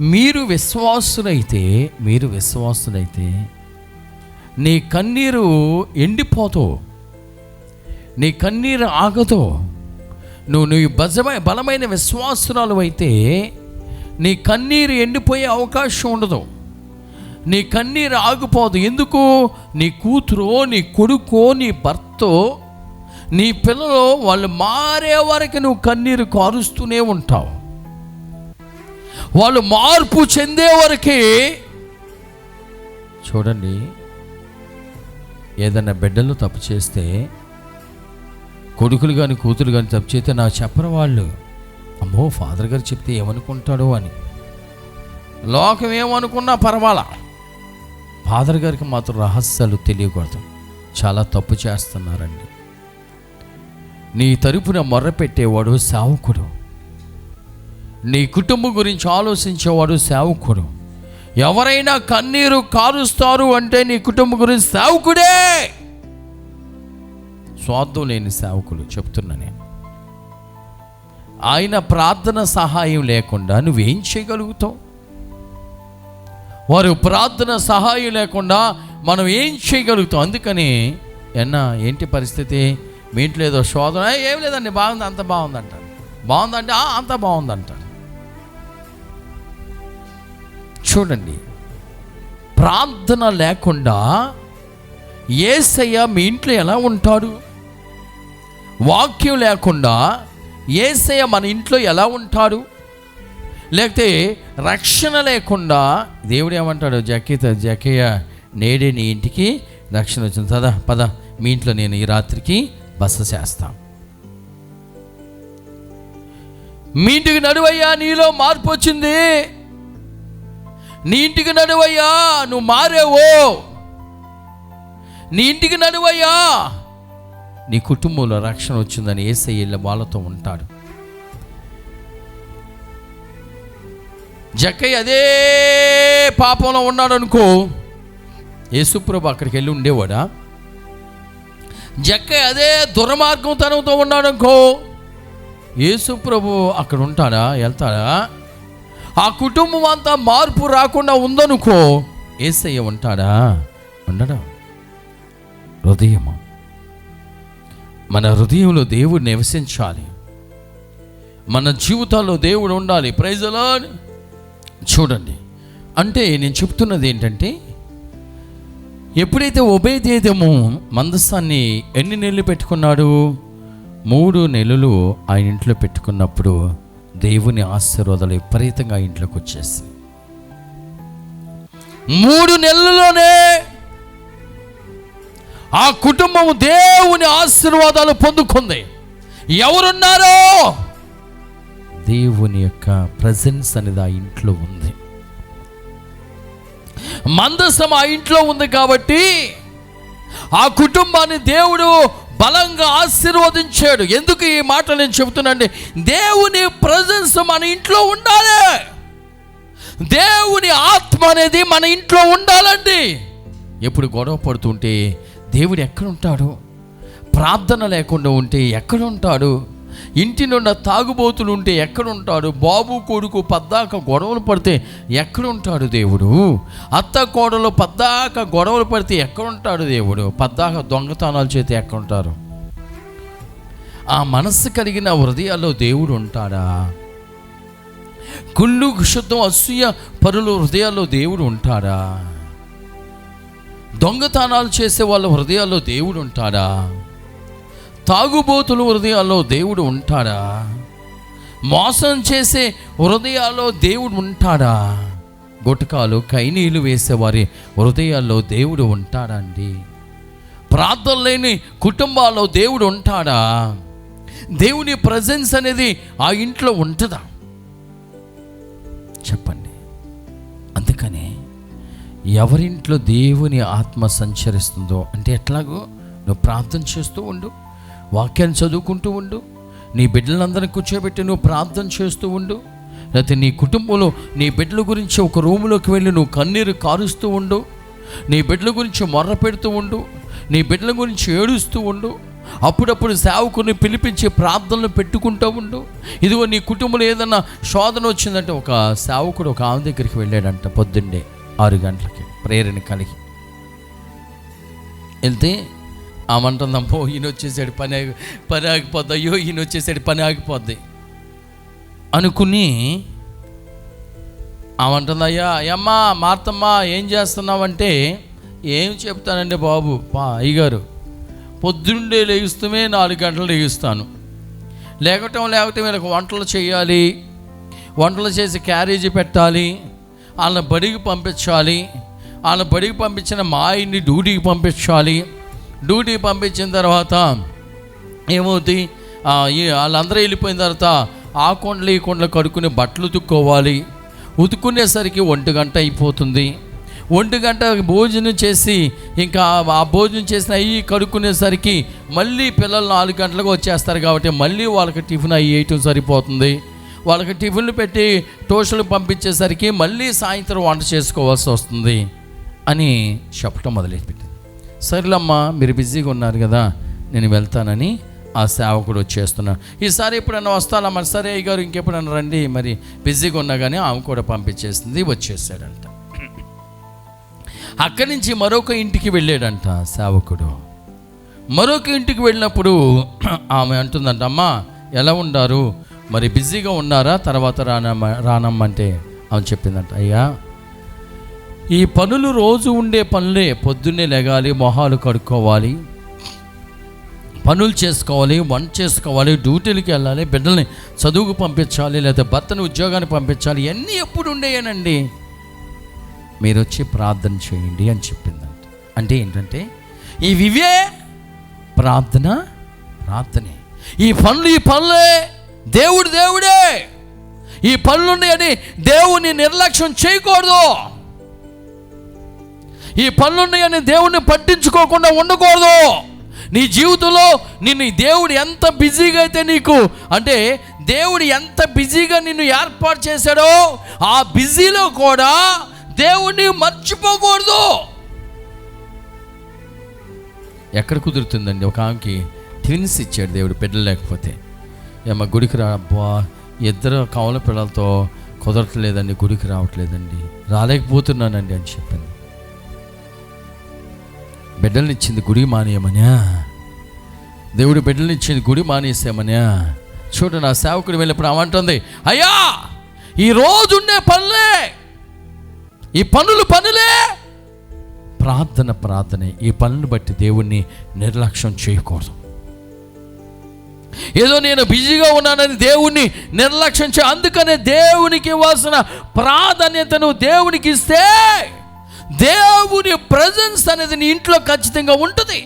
మీరు విశ్వాసులైతే మీరు విశ్వాసులైతే నీ కన్నీరు ఎండిపోతో నీ కన్నీరు ఆగతో నువ్వు నీ బజమై బలమైన విశ్వాసురాలు అయితే నీ కన్నీరు ఎండిపోయే అవకాశం ఉండదు. నీ కన్నీరు ఆగిపోదు. ఎందుకు? నీ కూతురు నీ కొడుకో నీ భర్తో నీ పిల్లలు వాళ్ళు మారే వరకు నువ్వు కన్నీరు కారుస్తూనే ఉంటావు. వాళ్ళు మార్పు చెందే వరకే చూడండి ఏదైనా బిడ్డలు తప్పు చేస్తే కొడుకులు కానీ కూతురు కానీ తప్పు చేస్తే నాకు చెప్పరు వాళ్ళు. అమ్మో ఫాదర్ గారు చెప్తే ఏమనుకుంటాడో అని. లోకం ఏమనుకున్నా పర్వాలా? ఫాదర్ గారికి మాత్రం రహస్యాలు తెలియకూడదు. చాలా తప్పు చేస్తున్నారండి. నీ తరపున మొర్ర పెట్టేవాడు సావుకుడు. నీ కుటుంబం గురించి ఆలోచించేవాడు సేవకుడు. ఎవరైనా కన్నీరు కారుస్తారు అంటే నీ కుటుంబం గురించి సేవకుడే! స్వార్థం లేని సేవకులు చెప్తున్నా నేను. ఆయన ప్రార్థన సహాయం లేకుండా నువ్వేం చేయగలుగుతావు? వారు ప్రార్థన సహాయం లేకుండా మనం ఏం చేయగలుగుతాం? అందుకని ఎన్న ఏంటి పరిస్థితి? మీ ఇంట్లో ఏదో శోధన? ఏం లేదండి బాగుంది అంత బాగుంది బాగుందంటే "ఆ, అంత బాగుంది చూడండి. ప్రార్థన లేకుండా ఏసయ్య మీ ఇంట్లో ఎలా ఉంటాడు? వాక్యం లేకుండా ఏసయ్య మన ఇంట్లో ఎలా ఉంటాడు? లేకపోతే రక్షణ లేకుండా దేవుడు ఏమంటాడు? జకేత జకేయ నేడే నీ ఇంటికి రక్షణ వచ్చింది. పద పద. మీ ఇంట్లో నేను ఈ రాత్రికి బస చేస్తాను మీ ఇంటికి నడువయ్యా నీలో మార్పు వచ్చింది. నీ ఇంటికి నడువయ్యా నువ్వు మారేవో. నీ ఇంటికి నడువయ్యా. నీ కుటుంబంలో రక్షణ వచ్చిందని ఏసయ్య వాళ్ళతో ఉంటాడు. జక్కయ్య అదే పాపంలో ఉన్నాడు అనుకో యేసుప్రభు అక్కడికి వెళ్ళి ఉండేవాడా? జక్కయ్య అదే దుర్మార్గం తనతో ఉన్నాడు అనుకో యేసుప్రభు అక్కడ ఉంటాడా వెళ్తాడా? ఆ కుటుంబం అంతా మార్పు రాకుండా ఉందనుకో ఏసయ్య ఉంటాడా? ఉండడా? హృదయము? మన హృదయంలో దేవుడు నివసించాలి. మన జీవితాల్లో దేవుడు ఉండాలి. ప్రైజలా చూడండి. అంటే నేను చెప్తున్నది ఏంటంటే ఎప్పుడైతే ఉభయదేదము మందస్థాన్ని ఎన్ని నెలలు పెట్టుకున్నాడు? మూడు నెలలు ఆయన ఇంట్లో పెట్టుకున్నప్పుడు దేవుని ఆశీర్వాదాలు విపరీతంగా ఇంట్లోకి వచ్చేసి మూడు నెలల్లోనే ఆ కుటుంబం దేవుని ఆశీర్వాదాలు పొందుకుంది. ఎవరున్నారో? దేవుని యొక్క ప్రజెన్స్ అనేది ఆ ఇంట్లో ఉంది. మందసం ఆ ఇంట్లో ఉంది కాబట్టి ఆ కుటుంబాన్ని దేవుడు బలంగా ఆశీర్వదించాడు. ఎందుకు ఈ మాట నేను చెబుతున్నాండి దేవుని ప్రజెన్స్ మన ఇంట్లో ఉండాలి. దేవుని ఆత్మ అనేది మన ఇంట్లో ఉండాలండి. ఎప్పుడు గొడవ పడుతుంటే దేవుడు ఎక్కడ ఉంటాడు ప్రార్థన లేకుండా ఉంటే ఎక్కడ ఉంటాడు ఇంటి నుండి తాగుబోతులు ఉంటే ఎక్కడ ఉంటాడు బాబు కొడుకు పద్దాక గొడవలు పడితే ఎక్కడుంటాడు దేవుడు? అత్త కోడలు పద్దాక గొడవలు పడితే ఎక్కడుంటాడు దేవుడు? పద్దాక దొంగతనాలు చేస్తే ఎక్కడుంటారు? ఆ మనస్సు కలిగిన హృదయాల్లో దేవుడు ఉంటాడా? కుళ్ళు శుద్ధం అసూయ పరుల హృదయాల్లో దేవుడు ఉంటాడా? దొంగతనాలు చేసే వాళ్ళ హృదయాల్లో దేవుడు ఉంటాడా? తాగుబోతుల హృదయాల్లో దేవుడు ఉంటాడా? మోసం చేసే హృదయాల్లో దేవుడు ఉంటాడా? గుటకాలు కైనీలు వేసేవారి హృదయాల్లో దేవుడు ఉంటాడా అండి? ప్రార్థన లేని కుటుంబాల్లో దేవుడు ఉంటాడా? దేవుని ప్రజెన్స్ అనేది ఆ ఇంట్లో ఉంటుందా? చెప్పండి. అందుకని ఎవరింట్లో దేవుని ఆత్మ సంచరిస్తుందో అంటే ఎట్లాగో నువ్వు ప్రార్థన చేస్తూ ఉండు. వాక్యాన్ని చదువుకుంటూ ఉండు. నీ బిడ్డలందరినీ కూర్చోబెట్టి నువ్వు ప్రార్థన చేస్తూ ఉండు. లేకపోతే నీ కుటుంబంలో నీ బిడ్డల గురించి ఒక రూములోకి వెళ్ళి నువ్వు కన్నీరు కారుస్తూ ఉండు. నీ బిడ్డల గురించి మొర్ర పెడుతూ ఉండు. నీ బిడ్డల గురించి ఏడుస్తూ ఉండు. అప్పుడప్పుడు సేవకుని పిలిపించి ప్రార్థనలు పెట్టుకుంటూ ఉండు. ఇదిగో నీ కుటుంబంలో ఏదన్నా శోధన వచ్చిందంటే ఒక సేవకుడు ఒక ఆమె దగ్గరికి వెళ్ళాడంట పొద్దున్నే ఆరు గంటలకి ప్రేరణ కలిగి. వెళ్తే ఆమంటుందమ్మో ఈయన వచ్చేసాడు పని ఆగి పని ఆగిపోద్ది. అయ్యో ఈయన వచ్చేసాడు పని ఆగిపోద్ది. అనుకుని ఆమంటుంది అయ్యా అయ్యమ్మా మార్తమ్మా ఏం చేస్తున్నావంటే ఏం చెప్తానండి బాబు పా అయ్యగారు పొద్దుండే లేగిస్తూనే నాలుగు గంటలు లేగిస్తాను. లేకటం లేకపోతే వీళ్ళకి వంటలు చేయాలి వంటలు చేసి క్యారేజీ పెట్టాలి వాళ్ళని బడికి పంపించాలి వాళ్ళని బడికి పంపించిన మా ఆయన్ని డ్యూటీకి పంపించాలి డ్యూటీ పంపించిన తర్వాత ఏమవుతుంది వాళ్ళందరూ వెళ్ళిపోయిన తర్వాత ఆ కొండలు ఈ కొండలు కడుక్కుని బట్టలు ఉతుక్కోవాలి. ఉతుక్కునేసరికి ఒంటి గంట అయిపోతుంది. ఒంటి గంట భోజనం చేసి ఇంకా ఆ భోజనం చేసిన అవి కడుక్కునేసరికి మళ్ళీ పిల్లలు నాలుగు గంటలకు వచ్చేస్తారు కాబట్టి మళ్ళీ వాళ్ళకి టిఫిన్ అవి వేయటం సరిపోతుంది. వాళ్ళకి టిఫిన్లు పెట్టి ట్యూషన్లు పంపించేసరికి మళ్ళీ సాయంత్రం వంట చేసుకోవాల్సి వస్తుంది అని చెప్పటం మొదలెట్టింది సర్లమ్మా మీరు బిజీగా ఉన్నారు కదా నేను వెళ్తానని ఆ సేవకుడు వచ్చేస్తున్నాను ఈసారి ఎప్పుడన్నా వస్తానా మరి సరే అయ్య గారు ఇంకెప్పుడన్నా రండి. మరి బిజీగా ఉన్నా కానీ ఆమె కూడా పంపించేసింది వచ్చేసాడంట. అక్కడి నుంచి మరొక ఇంటికి వెళ్ళాడంట సేవకుడు. మరొక ఇంటికి వెళ్ళినప్పుడు ఆమె అంటుందంట అమ్మా ఎలా ఉండారు మరి బిజీగా ఉన్నారా? తర్వాత రానమ్మ రానమ్మంటే ఆమె చెప్పిందంట అయ్యా ఈ పనులు రోజు ఉండే పనులే. పొద్దున్నే లెగాలి మొహాలు కడుక్కోవాలి పనులు చేసుకోవాలి వంట చేసుకోవాలి డ్యూటీలకి వెళ్ళాలి బిడ్డల్ని చదువుకు పంపించాలి లేదా భర్తను ఉద్యోగానికి పంపించాలి ఇవన్నీ ఎప్పుడు ఉండేయనండి. మీరు వచ్చి ప్రార్థన చేయండి అని చెప్పిందంట. అంటే ఏంటంటే ఈ వివే ప్రార్థన ప్రార్థనే. ఈ పనులు ఈ పనులే దేవుడు దేవుడే. ఈ పనులున్నాయని దేవుని నిర్లక్ష్యం చేయకూడదు. ఈ పనులున్నాయని దేవుణ్ణి పట్టించుకోకుండా ఉండకూడదు. నీ జీవితంలో నిన్ను దేవుడు ఎంత బిజీగా అయితే నీకు అంటే దేవుడు ఎంత బిజీగా నిన్ను ఏర్పాటు చేశాడో ఆ బిజీలో కూడా దేవుణ్ణి మర్చిపోకూడదు. ఎక్కడ కుదురుతుందండి? ఒక ఆమెకి ట్విన్స్ ఇచ్చాడు దేవుడు బిడ్డలు లేకపోతే. ఏమ గుడికి రా అబ్బా ఇద్దరు కవల పిల్లలతో కుదరట్లేదండి గుడికి రావట్లేదండి. రాలేకపోతున్నానండి అని చెప్పింది బిడ్డలనిచ్చింది గుడి మానేయమనా దేవుడు బిడ్డలనిచ్చింది గుడి మానేసామనా చూడు నా సేవకుడు వెళ్ళినప్పుడు ఆమంటుంది అయ్యా ఈ రోజుండే పనులే. ఈ పనులు పనులే. ప్రార్థన ప్రార్థనే. ఈ పనులను బట్టి దేవుణ్ణి నిర్లక్ష్యం చేయకూడదు. ఏదో నేను బిజీగా ఉన్నానని దేవుణ్ణి నిర్లక్ష్యం చే అందుకనే దేవునికి ఇవ్వాల్సిన ప్రాధాన్యతను దేవునికి ఇస్తే దేవుని ప్రజెన్స్ అనేది నీ ఇంట్లో ఖచ్చితంగా ఉంటుంది.